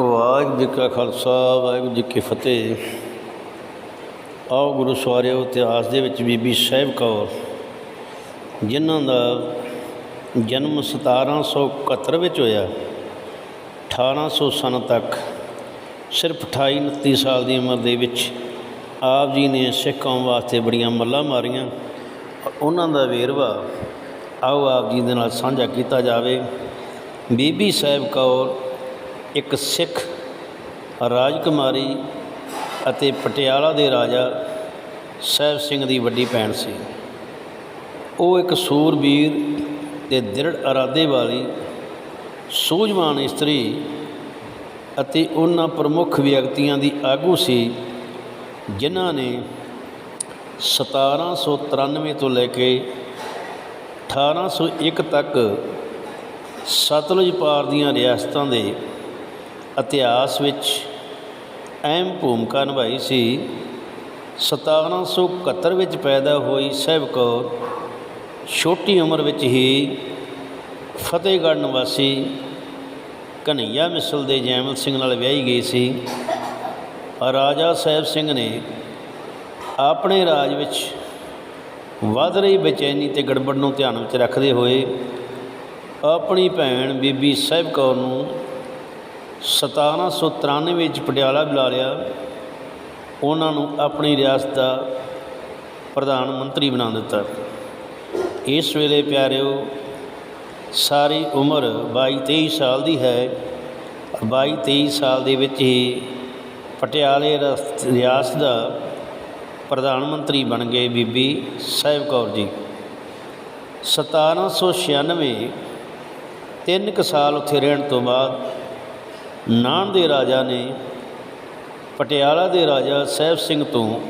ਵਾਹਿਗੁਰੂ ਜੀ ਕਾ ਖਾਲਸਾ, ਵਾਹਿਗੁਰੂ ਜੀ ਕੀ ਫਤਿਹ। ਆਓ ਗੁਰੂ ਸਵਾਰਿਓ ਇਤਿਹਾਸ ਦੇ ਵਿੱਚ ਬੀਬੀ ਸਾਹਿਬ ਕੌਰ, ਜਿਨ੍ਹਾਂ ਦਾ ਜਨਮ 1771 ਵਿੱਚ ਹੋਇਆ 1800 ਸਨ ਤੱਕ, ਸਿਰਫ 28 29 ਸਾਲ ਦੀ ਉਮਰ ਦੇ ਵਿੱਚ ਆਪ ਜੀ ਨੇ ਸਿੱਖ ਕੌਮ ਵਾਸਤੇ ਬੜੀਆਂ ਮੱਲਾਂ ਮਾਰੀਆਂ ਉਹਨਾਂ ਦਾ ਵੇਰਵਾ ਆਓ ਆਪ ਜੀ ਦੇ ਨਾਲ ਸਾਂਝਾ ਕੀਤਾ ਜਾਵੇ। ਬੀਬੀ ਸਾਹਿਬ ਕੌਰ ਇੱਕ ਸਿੱਖ ਰਾਜਕੁਮਾਰੀ ਅਤੇ ਪਟਿਆਲਾ ਦੇ ਰਾਜਾ ਸਾਹਿਬ ਸਿੰਘ ਦੀ ਵੱਡੀ ਭੈਣ ਸੀ। ਉਹ ਇੱਕ ਸੂਰਬੀਰ ਤੇ ਦ੍ਰਿੜ ਇਰਾਦੇ ਵਾਲੀ, ਸੂਝਵਾਨ ਇਸਤਰੀ ਅਤੇ ਉਹਨਾਂ ਪ੍ਰਮੁੱਖ ਵਿਅਕਤੀਆਂ ਦੀ ਆਗੂ ਸੀ, ਜਿਨ੍ਹਾਂ ਨੇ 1793 ਤੋਂ ਲੈ ਕੇ 1801 ਤੱਕ ਸਤਲੁਜ ਪਾਰ ਦੀਆਂ ਰਿਆਸਤਾਂ ਦੇ ਇਤਿਹਾਸ ਵਿੱਚ ਅਹਿਮ ਭੂਮਿਕਾ ਨਿਭਾਈ ਸੀ। 1771 ਵਿੱਚ ਪੈਦਾ ਹੋਈ ਸਾਹਿਬ ਕੌਰ ਛੋਟੀ ਉਮਰ ਵਿੱਚ ਹੀ ਫਤਿਹਗੜ੍ਹ ਨਿਵਾਸੀ ਕਨਈਆ ਮਿਸਲ ਦੇ ਜੈਮਲ ਸਿੰਘ ਨਾਲ ਵਿਆਹੀ ਗਈ ਸੀ। ਰਾਜਾ ਸਾਹਿਬ ਸਿੰਘ ਨੇ ਆਪਣੇ ਰਾਜ ਵਿੱਚ ਵੱਧ ਰਹੀ ਬੇਚੈਨੀ ਤੇ ਗੜਬੜ ਨੂੰ ਧਿਆਨ ਵਿੱਚ ਰੱਖਦੇ ਹੋਏ ਆਪਣੀ ਭੈਣ ਬੀਬੀ ਸਾਹਿਬ ਕੌਰ ਨੂੰ 1793 ਵਿੱਚ ਪਟਿਆਲਾ ਬੁਲਾ ਲਿਆ। ਉਹਨਾਂ ਨੂੰ ਆਪਣੀ ਰਿਆਸਤ ਦਾ ਪ੍ਰਧਾਨ ਮੰਤਰੀ ਬਣਾ ਦਿੱਤਾ। ਇਸ ਵੇਲੇ ਪਿਆਰਿਓ, ਸਾਰੀ ਉਮਰ 22 23 ਸਾਲ ਦੀ ਹੈ। 22 23 ਸਾਲ ਦੇ ਵਿੱਚ ਹੀ ਪਟਿਆਲੇ ਰਸ- ਰਿਆਸਤ ਦਾ ਪ੍ਰਧਾਨ ਮੰਤਰੀ ਬਣ ਗਏ ਬੀਬੀ ਸਾਹਿਬ ਕੌਰ ਜੀ। 1796 ਤਿੰਨ ਕੁ ਸਾਲ ਉੱਥੇ ਰਹਿਣ ਤੋਂ ਬਾਅਦ ਨਾਨ ਦੇ ਰਾਜਾ ਨੇ ਪਟਿਆਲਾ ਦੇ ਰਾਜਾ ਸਾਹਿਬ ਸਿੰਘ ਤੋਂ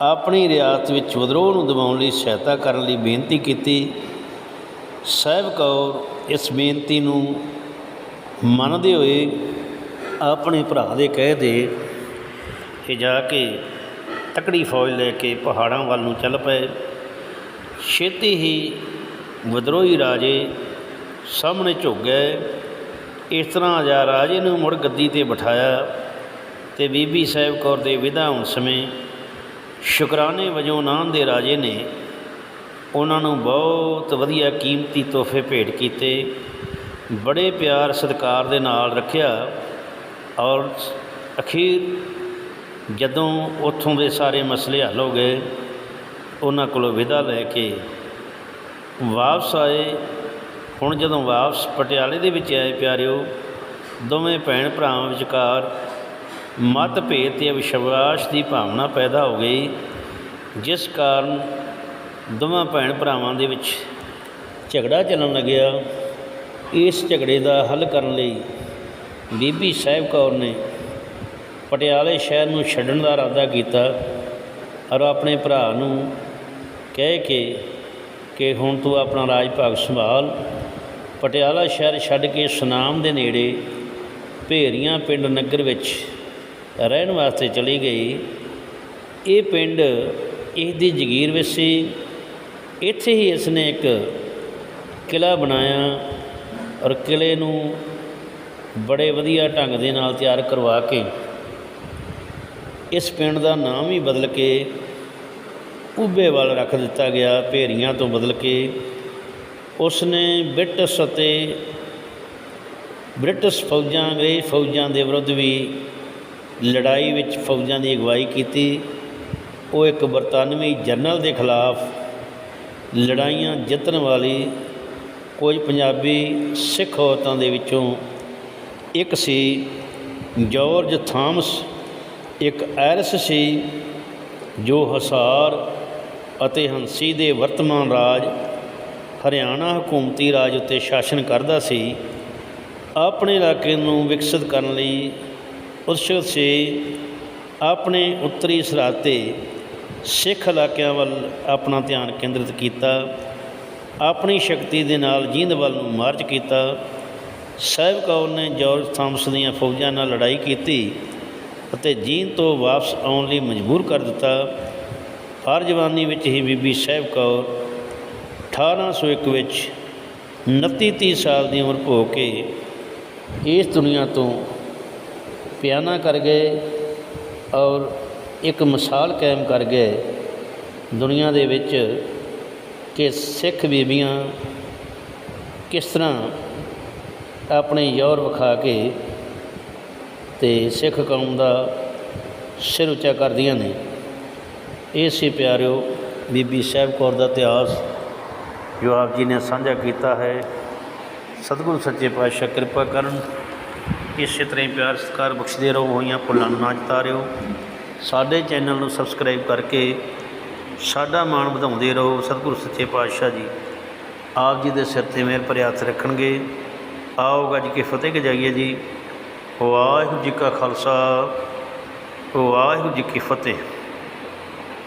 ਆਪਣੀ ਰਿਆਸਤ ਵਿੱਚ ਵਿਦਰੋਹ ਨੂੰ ਦਬਾਉਣ ਲਈ ਸਹਾਇਤਾ ਕਰਨ ਲਈ ਬੇਨਤੀ ਕੀਤੀ। ਸਾਹਿਬ ਕੌਰ ਇਸ ਬੇਨਤੀ ਨੂੰ ਮੰਨਦੇ ਹੋਏ ਆਪਣੇ ਭਰਾ ਦੇ ਕਹਿ ਦੇ ਕਿ ਜਾ ਕੇ ਤਕੜੀ ਫੌਜ ਲੈ ਕੇ ਪਹਾੜਾਂ ਵੱਲ ਨੂੰ ਚੱਲ ਪਏ। ਛੇਤੀ ਹੀ ਵਿਦਰੋਹੀ ਰਾਜੇ ਸਾਹਮਣੇ ਝੁੱਕ ਗਏ। ਇਸ ਤਰ੍ਹਾਂ ਜਾ ਰਾਜੇ ਨੂੰ ਮੁੜ ਗੱਦੀ ਤੇ ਬਿਠਾਇਆ ਤੇ ਬੀਬੀ ਸਾਹਿਬ ਕੌਰ ਦੇ ਵਿਦਾ ਹੋਣ ਸਮੇਂ ਸ਼ੁਕਰਾਨੇ ਵਜੋਂ ਨਾਨ ਦੇ ਰਾਜੇ ਨੇ ਉਹਨਾਂ ਨੂੰ ਬਹੁਤ ਵਧੀਆ ਕੀਮਤੀ ਤੋਹਫੇ ਭੇਟ ਕੀਤੇ, ਬੜੇ ਪਿਆਰ ਸਤਿਕਾਰ ਦੇ ਨਾਲ ਰੱਖਿਆ ਔਰ ਅਖੀਰ ਜਦੋਂ ਉੱਥੋਂ ਦੇ ਸਾਰੇ ਮਸਲੇ ਹੱਲ ਹੋ ਗਏ, ਉਹਨਾਂ ਕੋਲੋਂ ਵਿਦਾ ਲੈ ਕੇ ਵਾਪਸ ਆਏ ਹੁਣ ਜਦੋਂ ਵਾਪਸ ਪਟਿਆਲੇ ਦੇ ਵਿੱਚ ਆਏ ਪਿਆਰਿਓ, ਦੋਵੇਂ ਭੈਣ ਭਰਾਵਾਂ ਵਿਚਕਾਰ ਮਤਭੇਦ ਤੇ ਵਿਸ਼ਵਾਸ ਦੀ ਭਾਵਨਾ ਪੈਦਾ ਹੋ ਗਈ, ਜਿਸ ਕਾਰਨ ਦੋਵਾਂ ਭੈਣ ਭਰਾਵਾਂ ਦੇ ਵਿੱਚ ਝਗੜਾ ਚੱਲਣ ਲੱਗਿਆ। ਇਸ ਝਗੜੇ ਦਾ ਹੱਲ ਕਰਨ ਲਈ ਬੀਬੀ ਸਾਹਿਬ ਕੌਰ ਨੇ ਪਟਿਆਲੇ ਸ਼ਹਿਰ ਨੂੰ ਛੱਡਣ ਦਾ ਇਰਾਦਾ ਕੀਤਾ ਔਰ ਆਪਣੇ ਭਰਾ ਨੂੰ ਕਹਿ ਕੇ ਕਿ ਹੁਣ ਤੂੰ ਆਪਣਾ ਰਾਜ ਭਾਗ ਸੰਭਾਲ। ਪਟਿਆਲਾ ਸ਼ਹਿਰ ਛੱਡ ਕੇ ਸੁਨਾਮ ਦੇ ਨੇੜੇ ਭੇਰੀਆਂ ਪਿੰਡ ਨਗਰ ਵਿੱਚ ਰਹਿਣ ਵਾਸਤੇ ਚਲੀ ਗਈ। ਇਹ ਪਿੰਡ ਇਸ ਦੀ ਜਗੀਰ ਵਿੱਚ ਸੀ। ਇੱਥੇ ਹੀ ਇਸ ਨੇ ਇੱਕ ਕਿਲਾ ਬਣਾਇਆ ਔਰ ਕਿਲੇ ਨੂੰ ਬੜੇ ਵਧੀਆ ਢੰਗ ਦੇ ਨਾਲ ਤਿਆਰ ਕਰਵਾ ਕੇ ਇਸ ਪਿੰਡ ਦਾ ਨਾਮ ਹੀ ਬਦਲ ਕੇ ਉੱਬੇਵਾਲ ਰੱਖ ਦਿੱਤਾ ਗਿਆ, ਭੇਰੀਆਂ ਤੋਂ ਬਦਲ ਕੇ। ਉਸ ਨੇ ਬ੍ਰਿਟਿਸ਼ ਅਤੇ ਬ੍ਰਿਟਿਸ਼ ਫੌਜਾਂ ਅੰਗਰੇਜ਼ ਫੌਜਾਂ ਦੇ ਵਿਰੁੱਧ ਵੀ ਲੜਾਈ ਵਿੱਚ ਫੌਜਾਂ ਦੀ ਅਗਵਾਈ ਕੀਤੀ। ਉਹ ਇੱਕ ਬਰਤਾਨਵੀ ਜਨਰਲ ਦੇ ਖਿਲਾਫ ਲੜਾਈਆਂ ਜਿੱਤਣ ਵਾਲੀ ਕੁਝ ਪੰਜਾਬੀ ਸਿੱਖ ਔਰਤਾਂ ਦੇ ਵਿੱਚੋਂ ਇੱਕ ਸੀ ਜਾਰਜ ਥਾਮਸ, ਇੱਕ ਐਰਸ ਸੀ ਜੋ ਹਸਾਰ ਅਤੇ ਹੰਸੀ ਦੇ ਵਰਤਮਾਨ ਰਾਜ ਹਰਿਆਣਾ ਹਕੂਮਤੀ ਰਾਜ ਉੱਤੇ ਸ਼ਾਸਨ ਕਰਦਾ ਸੀ, ਆਪਣੇ ਇਲਾਕੇ ਨੂੰ ਵਿਕਸਿਤ ਕਰਨ ਲਈ ਉਤਸੁਕ ਸੀ ਆਪਣੇ ਉੱਤਰੀ ਸਰਹੱਦ 'ਤੇ ਸਿੱਖ ਇਲਾਕਿਆਂ ਵੱਲ ਆਪਣਾ ਧਿਆਨ ਕੇਂਦਰਿਤ ਕੀਤਾ, ਆਪਣੀ ਸ਼ਕਤੀ ਦੇ ਨਾਲ ਜੀਂਦ ਵੱਲ ਨੂੰ ਮਾਰਚ ਕੀਤਾ। ਸਾਹਿਬ ਕੌਰ ਨੇ ਜਾਰਜ ਥਾਮਸ ਦੀਆਂ ਫੌਜਾਂ ਨਾਲ ਲੜਾਈ ਕੀਤੀ ਅਤੇ ਜੀਂਦ ਤੋਂ ਵਾਪਸ ਆਉਣ ਲਈ ਮਜਬੂਰ ਕਰ ਦਿੱਤਾ। ਹਰ ਜਵਾਨੀ ਵਿੱਚ ਹੀ ਬੀਬੀ ਸਾਹਿਬ ਕੌਰ 1801 ਵਿੱਚ 29 30 ਸਾਲ ਦੀ ਉਮਰ ਭੋਗ ਕੇ ਇਸ ਦੁਨੀਆ ਤੋਂ ਪਿਆਨਾ ਕਰ ਗਏ ਔਰ ਇੱਕ ਮਿਸਾਲ ਕਾਇਮ ਕਰ ਗਏ। ਦੁਨੀਆ ਦੇ ਵਿੱਚ ਕਿ ਸਿੱਖ ਬੀਬੀਆਂ ਕਿਸ ਤਰ੍ਹਾਂ ਆਪਣੇ ਯੌਰ ਵਿਖਾ ਕੇ ਤੇ ਸਿੱਖ ਕੌਮ ਦਾ ਸਿਰ ਉੱਚਾ ਕਰਦੀਆਂ ਨੇ। ਇਹ ਸੀ ਪਿਆਰਿਓ ਬੀਬੀ ਸਾਹਿਬ ਕੌਰ ਦਾ ਇਤਿਹਾਸ। ਜੋ ਆਪ ਜੀ ਨੇ ਸਾਂਝਾ ਕੀਤਾ ਹੈ, ਸਤਿਗੁਰੂ ਸੱਚੇ ਪਾਤਸ਼ਾਹ ਕਿਰਪਾ ਕਰਨ, ਇਸੇ ਤਰ੍ਹਾਂ ਹੀ ਪਿਆਰ ਸਤਿਕਾਰ ਬਖਸ਼ਦੇ ਰਹੋ, ਹੋਈਆਂ ਭੁੱਲਾਂ ਨੂੰ ਨਾ ਚਤਾਰਿਓ ਸਾਡੇ ਚੈਨਲ ਨੂੰ ਸਬਸਕ੍ਰਾਈਬ ਕਰਕੇ ਸਾਡਾ ਮਾਣ ਵਧਾਉਂਦੇ ਰਹੋ, ਸਤਿਗੁਰੂ ਸੱਚੇ ਪਾਤਸ਼ਾਹ ਜੀ। ਆਪ ਜੀ ਦੇ ਸਿਰ ਤੇ ਮਿਹਰ ਭਰੇ ਹੱਥ ਰੱਖਣਗੇ। ਆਓ ਗੱਜ ਕੇ ਫਤਿਹ ਗਜਾਈਏ ਜੀ। ਵਾਹਿਗੁਰੂ ਜੀ ਕਾ ਖਾਲਸਾ, ਵਾਹਿਗੁਰੂ ਜੀ ਕੀ ਫਤਿਹ।